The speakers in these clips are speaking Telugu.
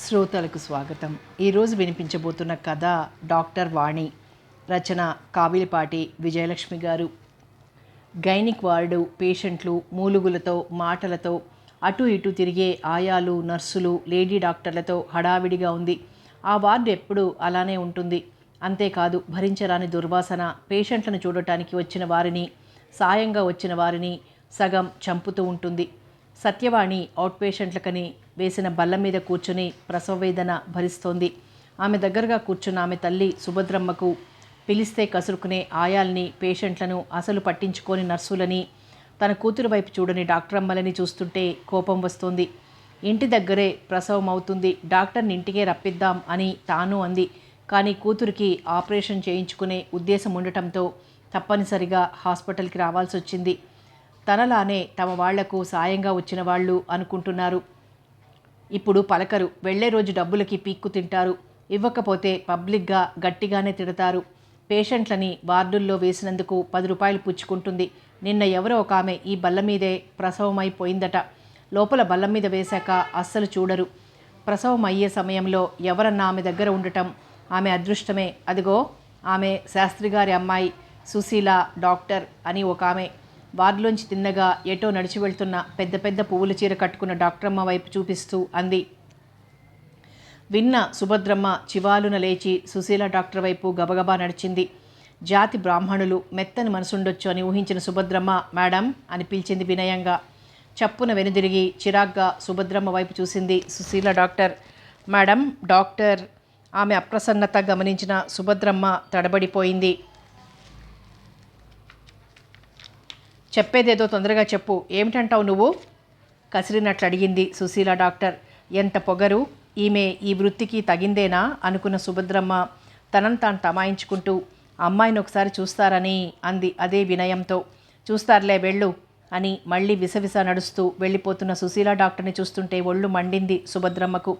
శ్రోతలకు స్వాగతం. ఈరోజు వినిపించబోతున్న కథ డాక్టర్ వాణి రచన కావిలిపాటి విజయలక్ష్మి గారు. గైనిక్ వార్డు పేషెంట్లు మూలుగులతో మాటలతో అటు ఇటు తిరిగే ఆయాలు నర్సులు లేడీ డాక్టర్లతో హడావిడిగా ఉంది. ఆ వార్డు ఎప్పుడూ అలానే ఉంటుంది. అంతేకాదు భరించరాని దుర్వాసన పేషెంట్లను చూడటానికి వచ్చిన వారిని సాయంగా వచ్చిన వారిని సగం చంపుతూ ఉంటుంది. సత్యవాణి అవుట్ పేషెంట్లకని వేసిన బల్ల మీద కూర్చుని ప్రసవ వేదన భరిస్తోంది. ఆమె దగ్గరగా కూర్చున్న ఆమె తల్లి సుభద్రమ్మకు పిలిస్తే కసురుకునే ఆయాల్ని పేషెంట్లను అసలు పట్టించుకోని నర్సులని తన కూతురు వైపు చూడని డాక్టర్ అమ్మలని చూస్తుంటే కోపం వస్తోంది. ఇంటి దగ్గరే ప్రసవం అవుతుంది డాక్టర్ని ఇంటికే రప్పిద్దాం అని తాను అంది. కానీ కూతురికి ఆపరేషన్ చేయించుకునే ఉద్దేశం ఉండటంతో తప్పనిసరిగా హాస్పిటల్కి రావాల్సి వచ్చింది తనలానే తమ వాళ్ళకు సాయంగా వచ్చిన వాళ్ళు అనుకుంటున్నారు. ఇప్పుడు పలకరు వెళ్ళే రోజు డబ్బులకి పీక్కు తింటారు. ఇవ్వకపోతే పబ్లిక్గా గట్టిగానే తిడతారు. పేషెంట్లని వార్డుల్లో వేసినందుకు పది రూపాయలు పుచ్చుకుంటుంది. నిన్న ఎవరో ఒక ఆమె ఈ బల్ల మీదే ప్రసవమైపోయిందట. లోపల బల్ల మీద వేశాక అస్సలు చూడరు. ప్రసవం అయ్యే సమయంలో ఎవరన్నా ఆమె దగ్గర ఉండటం ఆమె అదృష్టమే. అదిగో ఆమె శాస్త్రి గారి అమ్మాయి సుశీల డాక్టర్ అని ఒక ఆమె వార్డులోంచి తిన్నగా ఎటో నడిచి వెళ్తున్న పెద్ద పెద్ద పువ్వుల చీర కట్టుకున్న డాక్టరమ్మ వైపు చూపిస్తూ అంది. విన్న సుభద్రమ్మ చివాలున లేచి సుశీల డాక్టర్ వైపు గబగబా నడిచింది. జాతి బ్రాహ్మణులు మెత్తని మనసుండొచ్చు అని ఊహించిన సుభద్రమ్మ మేడం అని పిలిచింది వినయంగా. చప్పున వెనుదిరిగి చిరాగ్గా సుభద్రమ్మ వైపు చూసింది సుశీల డాక్టర్. మేడం డాక్టర్ ఆమె అప్రసన్నత గమనించిన సుభద్రమ్మ తడబడిపోయింది. చెప్పేదేదో తొందరగా చెప్పు. ఏమిటంటావు నువ్వు? కసిరినట్లు అడిగింది సుశీల డాక్టర్. ఎంత పొగరు? ఈమె ఈ వృత్తికి తగిందేనా? అనుకున్న సుభద్రమ్మ తనను తాను తమాయించుకుంటూ అమ్మాయిని ఒకసారి చూస్తారని అంది అదే వినయంతో. చూస్తారులే వెళ్ళు అని మళ్ళీ విసవిస నడుస్తూ వెళ్ళిపోతున్న సుశీల డాక్టర్ని చూస్తుంటే ఒళ్ళు మండింది సుభద్రమ్మకు.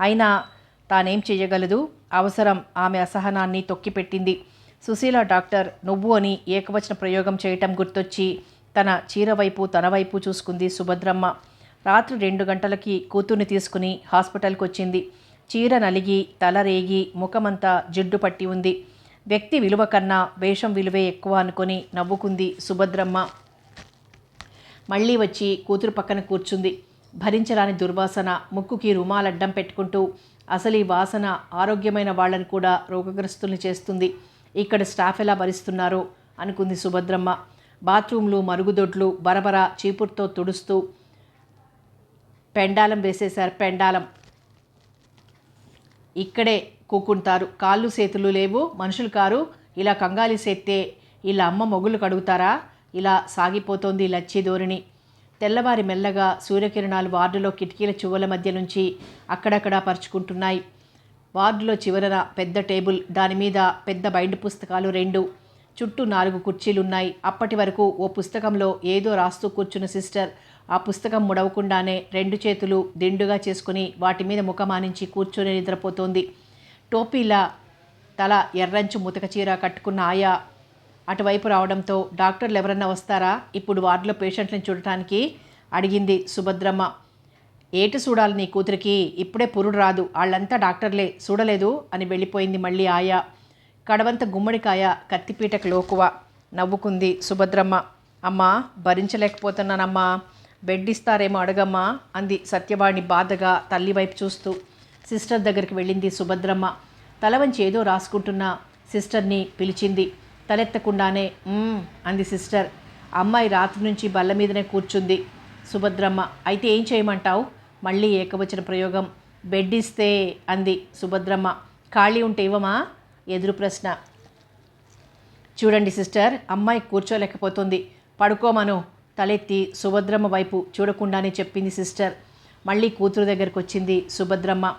అయినా తానేం చేయగలదు అవసరం ఆమె అసహనాన్ని తొక్కిపెట్టింది. సుశీల డాక్టర్ నువ్వు అని ఏకవచన ప్రయోగం చేయటం గుర్తొచ్చి తన చీరవైపు తన వైపు చూసుకుంది సుభద్రమ్మ. రాత్రి రెండు గంటలకి కూతుర్ని తీసుకుని హాస్పిటల్కి వచ్చింది చీర నలిగి తల రేగి ముఖమంతా జిడ్డు పట్టి ఉంది. వ్యక్తి విలువ కన్నా వేషం విలువే ఎక్కువ అనుకొని నవ్వుకుంది సుభద్రమ్మ. మళ్ళీ వచ్చి కూతురు పక్కన కూర్చుంది. భరించరాని దుర్వాసన ముక్కుకి రుమాలడ్డం పెట్టుకుంటూ అసలు ఈ వాసన ఆరోగ్యమైన వాళ్ళని కూడా రోగగ్రస్తుల్ని చేస్తుంది. ఇక్కడ స్టాఫ్ ఎలా భరిస్తున్నారో? అనుకుంది సుభద్రమ్మ. బాత్రూమ్లు మరుగుదొడ్లు బరబర చీపురుతో తుడుస్తూ పెండాలం వేసేశారు. పెండాలం ఇక్కడే కూకుంటారు. కాళ్ళు చేతులు లేవు. మనుషులు కారు. ఇలా కంగాలి సేత్తే ఇలా అమ్మ మొగులు కడుగుతారా? ఇలా సాగిపోతోంది లచ్చి ధోరణి. తెల్లవారి మెల్లగా సూర్యకిరణాలు వార్డులో కిటికీల చువ్వల మధ్య నుంచి అక్కడక్కడా పరుచుకుంటున్నాయి. వార్డులో చివరన పెద్ద టేబుల్ దాని మీద పెద్ద బైండ్ పుస్తకాలు రెండు. చుట్టూ నాలుగు కుర్చీలున్నాయి. అప్పటి వరకు ఓ పుస్తకంలో ఏదో రాస్తూ కూర్చున్న సిస్టర్ ఆ పుస్తకం ముడవకుండానే రెండు చేతులు దిండుగా చేసుకుని వాటి మీద ముఖమానించి కూర్చొని నిద్రపోతోంది. టోపీలా తల ఎర్రంచు ముతక చీర కట్టుకున్న ఆయా అటువైపు రావడంతో డాక్టర్లు ఎవరన్నా వస్తారా? ఇప్పుడు వార్డులో పేషెంట్లను చూడటానికి? అడిగింది సుభద్రమ్మ. ఏటి చూడాలి నీ కూతురికి? ఇప్పుడే పురుడు రాదు. వాళ్ళంతా డాక్టర్లే. చూడలేదు అని వెళ్ళిపోయింది మళ్ళీ ఆయా. కడవంత గుమ్మడికాయ కత్తిపీటకు లోకువ. నవ్వుకుంది సుభద్రమ్మ. అమ్మా భరించలేకపోతున్నానమ్మా. బెడ్ ఇస్తారేమో అడగమ్మా అంది సత్యవాణి బాధగా తల్లి వైపు చూస్తూ. సిస్టర్ దగ్గరికి వెళ్ళింది సుభద్రమ్మ. తల వంచి ఏదో రాసుకుంటున్న సిస్టర్ని పిలిచింది. తలెత్తకుండానే అంది సిస్టర్. అమ్మాయి రాత్రి నుంచి బల్ల మీదనే కూర్చుంది సుభద్రమ్మ. అయితే ఏం చేయమంటావు? మళ్ళీ ఏకవచన ప్రయోగం. బెడ్ ఇస్తే అంది సుభద్రమ్మ. ఖాళీ ఉంటే ఇవ్వమా? ఎదురు ప్రశ్న. చూడండి సిస్టర్ అమ్మాయి కూర్చోలేకపోతుంది. పడుకోమను తలెత్తి సుభద్రమ్మ వైపు చూడకుండానే చెప్పింది సిస్టర్. మళ్ళీ కూతురు దగ్గరకు వచ్చింది సుభద్రమ్మ.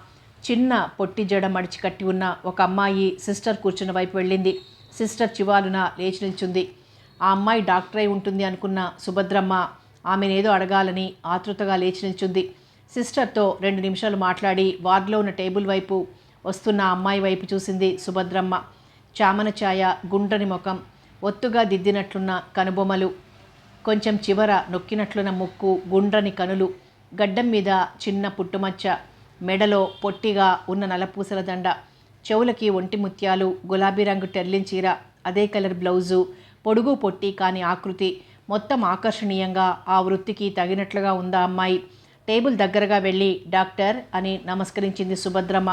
చిన్న పొట్టి జడ మడిచి కట్టి ఉన్న ఒక అమ్మాయి సిస్టర్ కూర్చున్న వైపు వెళ్ళింది. సిస్టర్ చివాలున లేచి నిల్చుంది. ఆ అమ్మాయి డాక్టర్ అయి ఉంటుంది అనుకున్న సుభద్రమ్మ ఆమెనేదో అడగాలని ఆతృతగా లేచి నిల్చుంది. సిస్టర్తో రెండు నిమిషాలు మాట్లాడి వార్డులో ఉన్న టేబుల్ వైపు వస్తున్న అమ్మాయి వైపు చూసింది సుభద్రమ్మ. చామన ఛాయ గుండ్రని ముఖం ఒత్తుగా దిద్దినట్లున్న కనుబొమ్మలు కొంచెం చివర నొక్కినట్లున్న ముక్కు గుండ్రని కనులు గడ్డం మీద చిన్న పుట్టుమచ్చ మెడలో పొట్టిగా ఉన్న నలపూసల దండ చెవులకి ఒంటి ముత్యాలు గులాబీ రంగు టెర్లిన్ చీర అదే కలర్ బ్లౌజు పొడుగు పొట్టి కాని ఆకృతి మొత్తం ఆకర్షణీయంగా ఆ వృత్తికి తగినట్లుగా ఉందా అమ్మాయి. టేబుల్ దగ్గరగా వెళ్ళి డాక్టర్ అని నమస్కరించింది సుభద్రమ్మ.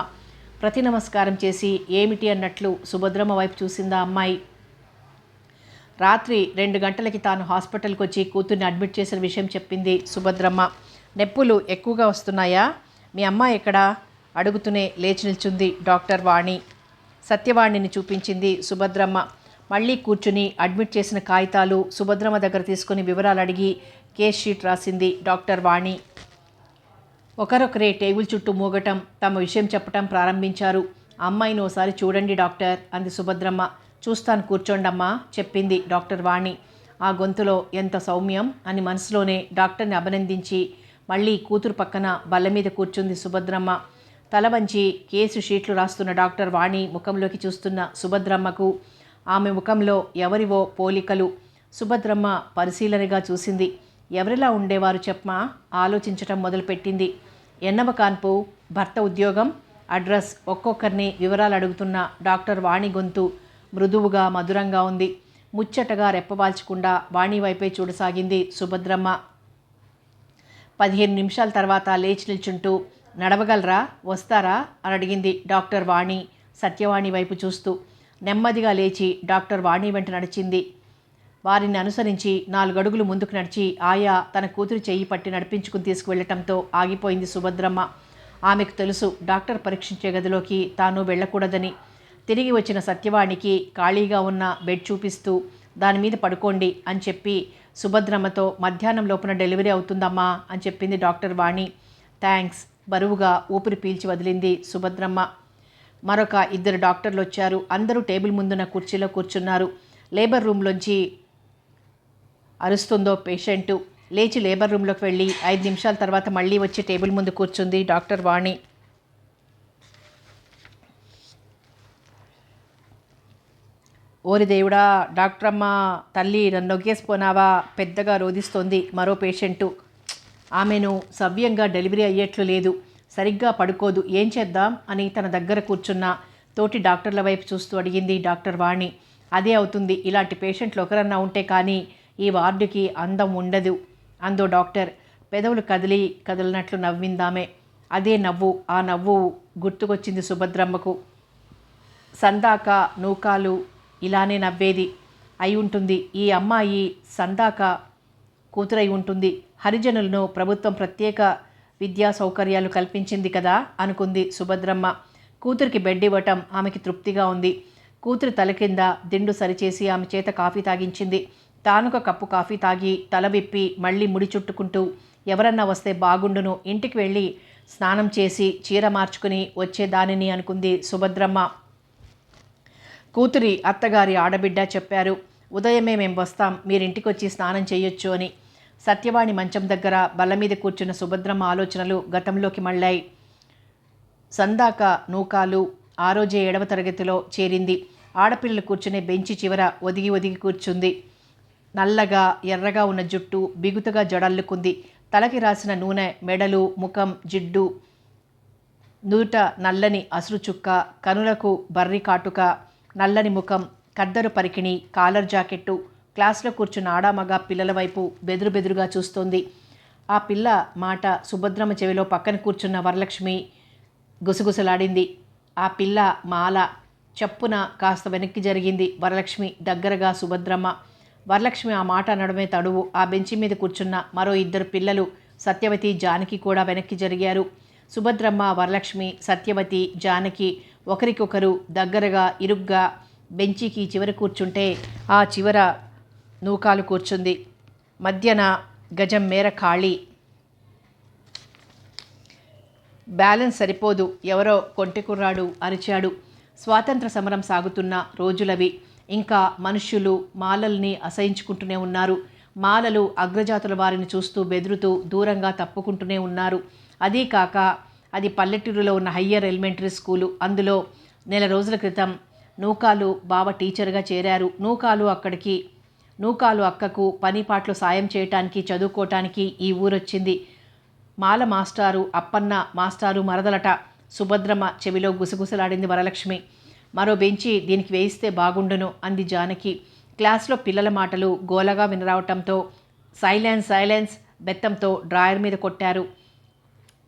ప్రతి నమస్కారం చేసి ఏమిటి అన్నట్లు సుభద్రమ్మ వైపు చూసిందా అమ్మాయి. రాత్రి రెండు గంటలకి తాను హాస్పిటల్కి వచ్చి కూతుర్ని అడ్మిట్ చేసిన విషయం చెప్పింది సుభద్రమ్మ. నొప్పులు ఎక్కువగా వస్తున్నాయా? మీ అమ్మాయి ఎక్కడ? అడుగుతూనే లేచి నిల్చుంది డాక్టర్ వాణి. సత్యవాణిని చూపించింది సుభద్రమ్మ. మళ్ళీ కూర్చుని అడ్మిట్ చేసిన కాగితాలు సుభద్రమ్మ దగ్గర తీసుకుని వివరాలు అడిగి కేస్ షీట్ రాసింది డాక్టర్ వాణి. ఒకరొకరే టేబుల్ చుట్టూ మూగటం తమ విషయం చెప్పటం ప్రారంభించారు. అమ్మాయిని ఓసారి చూడండి డాక్టర్ అంది సుభద్రమ్మ. చూస్తాను కూర్చోండమ్మా చెప్పింది డాక్టర్ వాణి. ఆ గొంతులో ఎంత సౌమ్యం అని మనసులోనే డాక్టర్ని అభినందించి మళ్ళీ కూతురు పక్కన బల్ల మీద కూర్చుంది సుభద్రమ్మ. తల వంచి కేసు షీట్లు రాస్తున్న డాక్టర్ వాణి ముఖంలోకి చూస్తున్న సుభద్రమ్మకు ఆమె ముఖంలో ఎవరివో పోలికలు. సుభద్రమ్మ పరిశీలనగా చూసింది. ఎవరిలా ఉండేవారు చెప్పమా? ఆలోచించటం మొదలుపెట్టింది. ఎన్నమ కాన్పు భర్త ఉద్యోగం అడ్రస్ ఒక్కొక్కరిని వివరాలు అడుగుతున్న డాక్టర్ వాణి గొంతు మృదువుగా మధురంగా ఉంది. ముచ్చటగా రెప్పవాల్చకుండా వాణి వైపే చూడసాగింది సుభద్రమ్మ. పదిహేను నిమిషాల తర్వాత లేచి నిల్చుంటూ నడవగలరా వస్తారా అని అడిగింది డాక్టర్ వాణి సత్యవాణి వైపు చూస్తూ. నెమ్మదిగా లేచి డాక్టర్ వాణి వెంట నడిచింది. వారిని అనుసరించి నాలుగడుగులు ముందుకు నడిచి ఆయా తన కూతురు చెయ్యి పట్టి నడిపించుకుని తీసుకువెళ్ళటంతో ఆగిపోయింది సుభద్రమ్మ. ఆమెకు తెలుసు డాక్టర్ పరీక్షించే గదిలోకి తాను వెళ్ళకూడదని. తిరిగి వచ్చిన సత్యవాణికి ఖాళీగా ఉన్న బెడ్ చూపిస్తూ దాని మీద పడుకోండి అని చెప్పి సుభద్రమ్మతో మధ్యాహ్నం లోపున డెలివరీ అవుతుందమ్మా అని చెప్పింది డాక్టర్ వాణి. థ్యాంక్స్ బరువుగా ఊపిరి పీల్చి వదిలింది సుభద్రమ్మ. మరొక ఇద్దరు డాక్టర్లు వచ్చారు. అందరూ టేబుల్ ముందున్న కుర్చీలో కూర్చున్నారు. లేబర్ రూమ్లోంచి అరుస్తుందో పేషెంటు. లేచి లేబర్ రూమ్లోకి వెళ్ళి ఐదు నిమిషాల తర్వాత మళ్ళీ వచ్చి టేబుల్ ముందు కూర్చుంది డాక్టర్ వాణి. ఓరి దేవుడా డాక్టర్ అమ్మ తల్లి నన్ను నొగ్గేసిపోనావా పెద్దగా రోధిస్తోంది మరో పేషెంటు. ఆమెను సవ్యంగా డెలివరీ అయ్యేట్లు లేదు. సరిగ్గా పడుకోదు. ఏం చేద్దాం? అని తన దగ్గర కూర్చున్న తోటి డాక్టర్ల వైపు చూస్తూ అడిగింది డాక్టర్ వాణి. అదే అవుతుంది. ఇలాంటి పేషెంట్లు ఒకరన్నా ఉంటే కానీ ఈ వార్డుకి అందం ఉండదు. అందో డాక్టర్ పెదవులు కదిలి కదిలినట్లు నవ్విందామే. అదే నవ్వు ఆ నవ్వు గుర్తుకొచ్చింది సుభద్రమ్మకు. సందాక నూకాలు ఇలానే నవ్వేది. అయి ఉంటుంది ఈ అమ్మాయి సందాక కూతురై ఉంటుంది. హరిజనులను ప్రభుత్వం ప్రత్యేక విద్యా సౌకర్యాలు కల్పించింది కదా అనుకుంది సుభద్రమ్మ. కూతురికి బెడ్ ఇవ్వటం ఆమెకి తృప్తిగా ఉంది. కూతురు తల కింద దిండు సరిచేసి ఆమె చేత కాఫీ తాగించింది. తానొక కప్పు కాఫీ తాగి తల విప్పి మళ్ళీ ముడి చుట్టుకుంటూ ఎవరన్నా వస్తే బాగుండును ఇంటికి వెళ్ళి స్నానం చేసి చీర మార్చుకుని వచ్చేదానిని అనుకుంది సుభద్రమ్మ. కూతురి అత్తగారి ఆడబిడ్డ చెప్పారు ఉదయమే మేము వస్తాం మీరింటికి వచ్చి స్నానం చేయొచ్చు అని. సత్యవాణి మంచం దగ్గర బల్ల మీద కూర్చున్న సుభద్రమ్మ ఆలోచనలు గతంలోకి మళ్ళాయి. సందాక నూకాలు ఆ రోజే ఏడవ తరగతిలో చేరింది. ఆడపిల్లలు కూర్చునే బెంచి చివర ఒదిగి ఒదిగి కూర్చుంది. నల్లగా ఎర్రగా ఉన్న జుట్టు బిగుతుగా జడల్లుకుంది. తలకి రాసిన నూనె మెడలు ముఖం జిడ్డు నూట నల్లని అసురు చుక్క కనులకు బర్రి కాటుక నల్లని ముఖం కద్దరు పరికిణి కాలర్ జాకెట్టు క్లాస్లో కూర్చున్న ఆడామగ పిల్లల వైపు బెదురు బెదురుగా చూస్తోంది. ఆ పిల్ల మాట సుభద్రమ్మ చెవిలో పక్కన కూర్చున్న వరలక్ష్మి గుసగుసలాడింది. ఆ పిల్ల మాల చప్పున కాస్త వెనక్కి జరిగింది. వరలక్ష్మి దగ్గరగా సుభద్రమ్మ వరలక్ష్మి ఆ మాట అనడమే తడువు. ఆ బెంచి మీద కూర్చున్న మరో ఇద్దరు పిల్లలు సత్యవతి జానకి కూడా వెనక్కి జరిగారు. సుభద్రమ్మ వరలక్ష్మి సత్యవతి జానకి ఒకరికొకరు దగ్గరగా ఇరుగ్గా బెంచికి చివర కూర్చుంటే ఆ చివర నూకాలు కూర్చుంది. మధ్యన గజం మేర ఖాళీ. బ్యాలెన్స్ సరిపోదు. ఎవరో కొంటికుర్రాడు అరిచాడు. స్వాతంత్ర సమరం సాగుతున్న రోజులవి. ఇంకా మనుష్యులు మాలల్ని అసహించుకుంటూనే ఉన్నారు. మాలలు అగ్రజాతుల వారిని చూస్తూ బెదురుతూ దూరంగా తప్పుకుంటూనే ఉన్నారు. అదీ కాక అది పల్లెటూరులో ఉన్న హయ్యర్ ఎలిమెంటరీ స్కూలు. అందులో నెల రోజుల క్రితం నూకాలు బావ టీచర్గా చేరారు. నూకాలు అక్కడికి నూకాలు అక్కకు పని పాటలు సాయం చేయటానికి చదువుకోవటానికి ఈ ఊరొచ్చింది. మాల మాస్టారు అప్పన్న మాస్టారు మరదలట. సుభద్రమ్మ చెవిలో గుసగుసలాడింది వరలక్ష్మి. మరో బెంచి దీనికి వేయిస్తే బాగుండును అంది జానకి. క్లాస్లో పిల్లల మాటలు గోలగా వినరావటంతో సైలెన్స్ సైలెన్స్ బెత్తంతో డ్రాయర్ మీద కొట్టారు.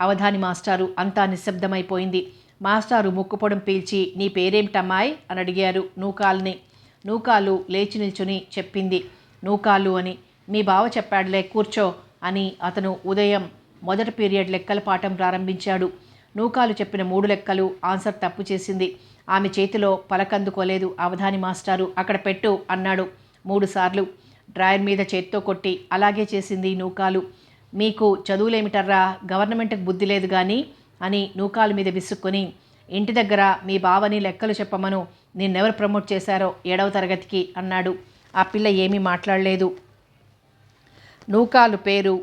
అవధాని మాస్టారు అంతా నిశ్శబ్దమైపోయింది. మాస్టారు ముక్కుపొడం పీల్చి నీ పేరేమిటమ్మాయ్? అని అడిగారు నూకాల్ని. నూకాలు లేచి నిల్చుని చెప్పింది. నూకాలు అని మీ బావ చెప్పాడులే కూర్చో అని అతను ఉదయం మొదటి పీరియడ్ లెక్కల పాఠం ప్రారంభించాడు. నూకాలు చెప్పిన మూడు లెక్కలు ఆన్సర్ తప్పు చేసింది. ఆమె చేతిలో పలకందుకోలేదు. అవధాని మాస్టారు అక్కడ పెట్టు అన్నాడు మూడుసార్లు. డ్రాయర్ మీద చేత్తో కొట్టి అలాగే చేసింది నూకాలు. మీకు చదువులేమిటర్రా? గవర్నమెంట్కి బుద్ధి లేదు కానీ అని నూకాలు మీద విసుక్కొని ఇంటి దగ్గర మీ బావని లెక్కలు చెప్పమను. నిన్నెవరు ప్రమోట్ చేశారో ఏడవ తరగతికి అన్నాడు. ఆ పిల్ల ఏమీ మాట్లాడలేదు. నూకాలు పేరు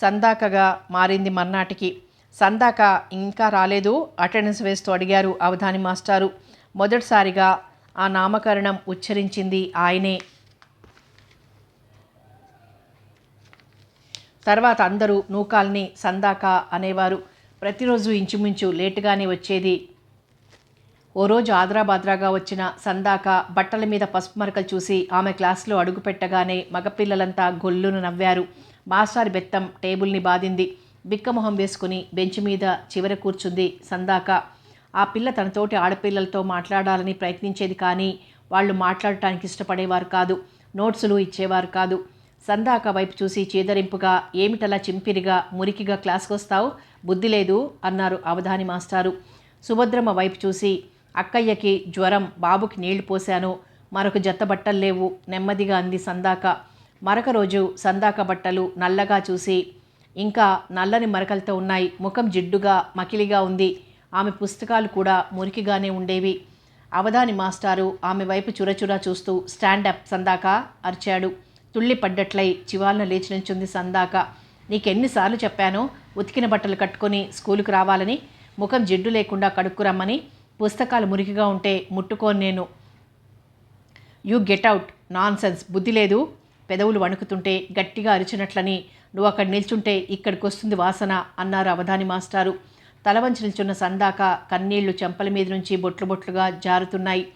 సందాకగా మారింది మర్నాటికి. సందాక ఇంకా రాలేదు. అటెండెన్స్ వేస్తూ అడిగారు అవధాని మాస్టారు. మొదటిసారిగా ఆ నామకరణం ఉచ్చరించింది ఆయనే. తర్వాత అందరూ నూకాల్ని సందాక అనేవారు. ప్రతిరోజు ఇంచుమించు లేటుగానే వచ్చేది. ఓ రోజు ఆద్రాబాద్రాగా వచ్చిన సందాక బట్టల మీద పసుపు మరకలు చూసి ఆమె క్లాసులో అడుగుపెట్టగానే మగపిల్లలంతా గొల్లును నవ్వారు. మాస్టర్ బెత్తం టేబుల్ని బాధింది బిక్కమొహం వేసుకుని బెంచ్ మీద చివర కూర్చుంది సందాక. ఆ పిల్ల తనతోటి ఆడపిల్లలతో మాట్లాడాలని ప్రయత్నించేది కానీ వాళ్ళు మాట్లాడటానికి ఇష్టపడేవారు కాదు నోట్సులు ఇచ్చేవారు కాదు. సందాక వైపు చూసి చేదరింపుగా ఏమిటలా చింపిరిగా మురికిగా క్లాస్కి వస్తావు? బుద్ధి లేదు అన్నారు అవధాని మాస్టారు. సుభద్రమ్మ వైపు చూసి అక్కయ్యకి జ్వరం బాబుకి నీళ్ళు పోశాను మరొక జత బట్టలు లేవు నెమ్మదిగా అంది సందాక. మరొక రోజు సందాక బట్టలు నల్లగా చూసి ఇంకా నల్లని మరకలతో ఉన్నాయి. ముఖం జిడ్డుగా మకిలిగా ఉంది. ఆమె పుస్తకాలు కూడా మురికిగానే ఉండేవి. అవధాని మాస్టారు ఆమె వైపు చురచురా చూస్తూ స్టాండప్ సందాక అరిచాడు. తుళ్ళి పడ్డట్లై చివాలను లేచి నించుంది సందాక నీకెన్నిసార్లు చెప్పానో ఉతికిన బట్టలు కట్టుకొని స్కూలుకు రావాలని ముఖం జిడ్డు లేకుండా కడుక్కురమ్మని పుస్తకాలు మురికిగా ఉంటే ముట్టుకోను నేను. You get out. Non sense బుద్ధి లేదు. పెదవులు వణుకుతుంటే గట్టిగా అరిచినట్లని నువ్వు అక్కడ నిల్చుంటే ఇక్కడికి వస్తుంది వాసన అన్నారు అవధాని మాస్టారు. తల వంచి నిల్చున్న సందాక కన్నీళ్ళు చెంపల మీద నుంచి బొట్లు బొట్లుగా జారుతున్నాయి.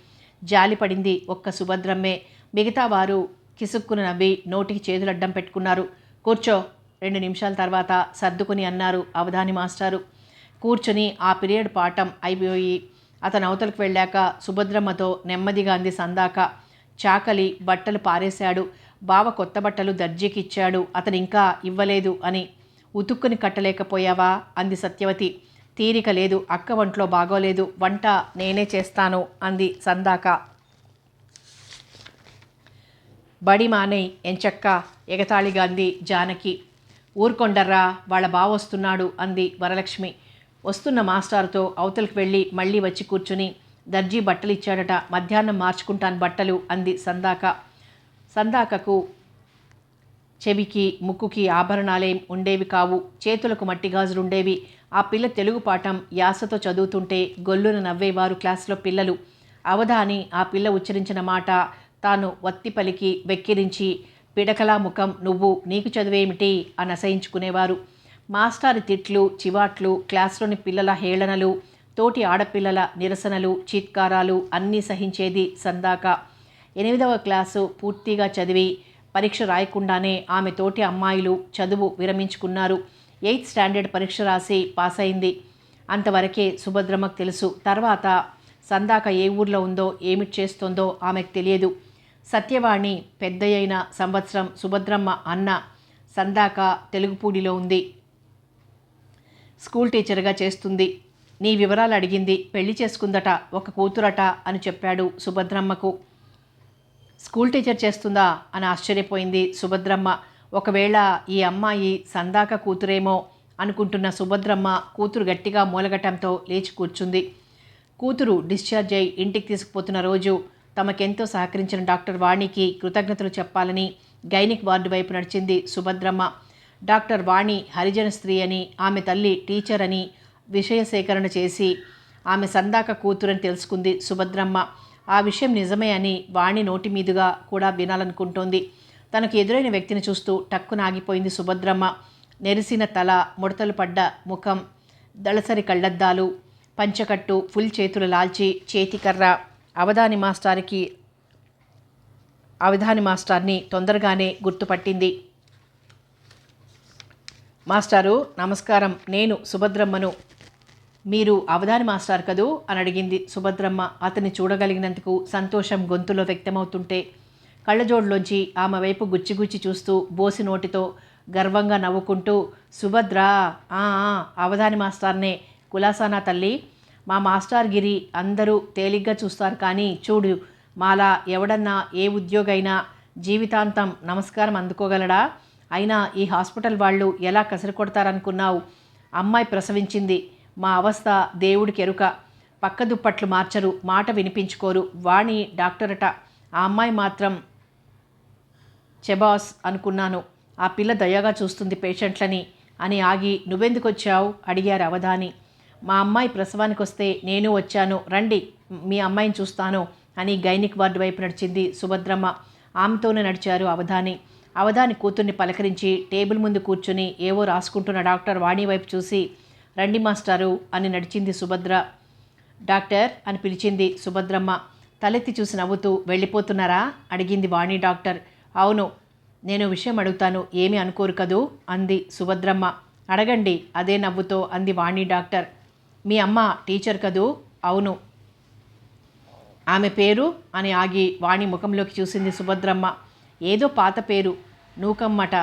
జాలి పడింది ఒక్క సుభద్రమ్మే. మిగతా వారు కిసుక్కున నవ్వి నోటికి చేతులడ్డం పెట్టుకున్నారు. కూర్చో రెండు నిమిషాల తర్వాత సర్దుకుని అన్నారు అవధాని మాస్టారు. కూర్చొని ఆ పీరియడ్ పాఠం అయిపోయి అతను అవతలకు వెళ్ళాక సుభద్రమ్మతో నెమ్మదిగా అంది సందాక. చాకలి బట్టలు పారేశాడు. బావ కొత్త బట్టలు దర్జీకి ఇచ్చాడు అతను ఇంకా ఇవ్వలేదు అని. ఉతుక్కుని కట్టలేకపోయావా? అంది సత్యవతి. తీరిక లేదు అక్క వంట్లో బాగోలేదు వంట నేనే చేస్తాను అంది సందాక. బడి మానే ఎంచక్క ఎగతాళిగా అంది జానకి. ఊరుకొండర్రా వాళ్ళ బావ వస్తున్నాడు అంది వరలక్ష్మి. వస్తున్న మాస్టారుతో అవతలకు వెళ్ళి మళ్ళీ వచ్చి కూర్చుని దర్జీ బట్టలు ఇచ్చాడట మధ్యాహ్నం మార్చుకుంటాను బట్టలు అంది సందాక. సందాకకు చెవికి ముక్కుకి ఆభరణాలేం ఉండేవి కావు. చేతులకు మట్టి ఉండేవి ఆ పిల్ల తెలుగు పాఠం యాసతో చదువుతుంటే గొల్లున నవ్వేవారు క్లాసులో పిల్లలు. అవధాని ఆ పిల్ల ఉచ్చరించిన మాట తాను వత్తి పలికి వెక్కిరించి పిడకలా ముఖం నువ్వు నీకు చదువేమిటి? అని అసహించుకునేవారు. మాస్టారి తిట్లు చివాట్లు క్లాస్లోని పిల్లల హేళనలు తోటి ఆడపిల్లల నిరసనలు చీత్కారాలు అన్నీ సహించేది సందాక. ఎనిమిదవ క్లాసు పూర్తిగా చదివి పరీక్ష రాయకుండానే ఆమె తోటి అమ్మాయిలు చదువు విరమించుకున్నారు. ఎయిత్ స్టాండర్డ్ పరీక్ష రాసి పాస్ అయింది అంతవరకే సుభద్రమ్మకు తెలుసు తర్వాత సందాక ఏ ఊర్లో ఉందో ఏమిటి చేస్తుందో ఆమెకు తెలియదు. సత్యవాణి పెద్దయైన సంవత్సరం సుభద్రమ్మ అన్న సందాక తెలుగుపూడిలో ఉంది. స్కూల్ టీచర్గా చేస్తుంది. నీ వివరాలు అడిగింది పెళ్ళి చేసుకుందట ఒక కూతురట అని చెప్పాడు సుభద్రమ్మకు. స్కూల్ టీచర్ చేస్తుందా అని ఆశ్చర్యపోయింది సుభద్రమ్మ. ఒకవేళ ఈ అమ్మాయి సందాక కూతురేమో అనుకుంటున్న సుభద్రమ్మ కూతురు గట్టిగా మూలగటంతో లేచి కూర్చుంది. కూతురు డిశ్చార్జ్ అయి ఇంటికి తీసుకుపోతున్న రోజు తమకెంతో సహకరించిన డాక్టర్ వాణికి కృతజ్ఞతలు చెప్పాలని గైనిక్ వార్డు వైపు నడిచింది సుభద్రమ్మ. డాక్టర్ వాణి హరిజన స్త్రీ అని ఆమె తల్లి టీచర్ అని విషయ సేకరణ చేసి ఆమె సందాక కూతురని తెలుసుకుంది సుభద్రమ్మ. ఆ విషయం నిజమే అని వాణి నోటి మీదుగా కూడా వినాలనుకుంటోంది. తనకు ఎదురైన వ్యక్తిని చూస్తూ టక్కున ఆగిపోయింది సుభద్రమ్మ. నెరిసిన తల ముడతలు పడ్డ ముఖం దళసరి కళ్ళద్దాలు పంచకట్టు ఫుల్ చేతులు లాల్చి చేతికర్ర అవధాని మాస్టర్కి అవధాని మాస్టార్ని తొందరగానే గుర్తుపట్టింది. మాస్టారు నమస్కారం. నేను సుభద్రమ్మను మీరు అవధాని మాస్టర్ కదూ? అని అడిగింది సుభద్రమ్మ. అతన్ని చూడగలిగినందుకు సంతోషం గొంతులో వ్యక్తమవుతుంటే కళ్ళజోడులోంచి ఆమె వైపు గుచ్చిగుచ్చి చూస్తూ బోసి నోటితో గర్వంగా నవ్వుకుంటూ సుభద్ర ఆ అవధాని మాస్టార్నే కులాసానా తల్లి. మా మాస్టర్ గిరి అందరూ తేలిగ్గా చూస్తారు కానీ చూడు మాలా ఎవడన్నా ఏ ఉద్యోగైనా జీవితాంతం నమస్కారం అందుకోగలడా? అయినా ఈ హాస్పిటల్ వాళ్ళు ఎలా కసిరి కొడతారనుకున్నావు అమ్మాయి ప్రసవించింది. మా అవస్థ దేవుడికి ఎరుక పక్క దుప్పట్లు మార్చరు మాట వినిపించుకోరు. వాణి డాక్టరట. ఆ అమ్మాయి మాత్రం చెబాస్ అనుకున్నాను. ఆ పిల్ల దయగా చూస్తుంది పేషెంట్లని అని ఆగి నువ్వెందుకు వచ్చావు అడిగారు అవధాని. మా అమ్మాయి ప్రసవానికి వస్తే నేను వచ్చాను. రండి మీ అమ్మాయిని చూస్తాను అని గైనిక్ వార్డు వైపు నడిచింది సుభద్రమ్మ. ఆమెతోనే నడిచారు అవధాని. అవధాని కూతుర్ని పలకరించి టేబుల్ ముందు కూర్చుని ఏవో రాసుకుంటున్న డాక్టర్ వాణి వైపు చూసి రండి మాస్టారు అని నడిచింది సుభద్ర. డాక్టర్ అని పిలిచింది సుభద్రమ్మ. తలెత్తి చూసి నవ్వుతూ వెళ్ళిపోతున్నారా? అడిగింది వాణి డాక్టర్. అవును నేను విషయం అడుగుతాను. ఏమీ అనుకోరు కదూ? అంది సుభద్రమ్మ. అడగండి అదే నవ్వుతో అంది వాణి డాక్టర్. మీ అమ్మ టీచర్ కదూ? అవును. ఆమె పేరు? అని ఆగి వాణి ముఖంలోకి చూసింది సుభద్రమ్మ. ఏదో పాత పేరు నూకమ్మట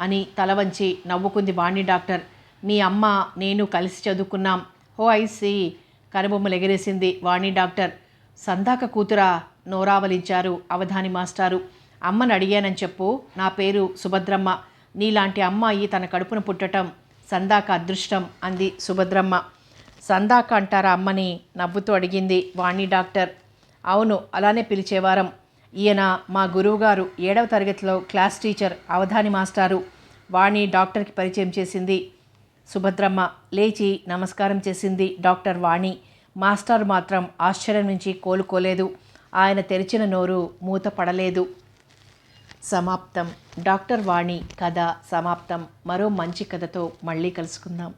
అని తల వంచి నవ్వుకుంది వాణి డాక్టర్. మీ అమ్మ నేను కలిసి చదువుకున్నాం. హో ఐసి కనుబొమ్మలు ఎగరేసింది వాణి డాక్టర్ సందాక కూతురా నోరావలించారు అవధాని మాస్టారు. అమ్మను అడిగానని చెప్పు నా పేరు సుభద్రమ్మ. నీలాంటి అమ్మాయి తన కడుపున పుట్టటం సందాక అదృష్టం అంది సుభద్రమ్మ. సందాక అంటారా అమ్మని నవ్వుతూ అడిగింది వాణి డాక్టర్. అవును అలానే పిలిచేవారం. ఈయన మా గురువుగారు ఏడవ తరగతిలో క్లాస్ టీచర్ అవధాని మాస్టారు. వాణి డాక్టర్కి పరిచయం చేసింది. సుభద్రమ్మ లేచి నమస్కారం చేసింది డాక్టర్ వాణి. మాస్టర్ మాత్రం ఆశ్చర్యం నుంచి కోలుకోలేదు. ఆయన తెరిచిన నోరు మూత పడలేదు సమాప్తం. డాక్టర్ వాణి కథ సమాప్తం. మరో మంచి కథతో మళ్ళీ కలుసుకుందాం.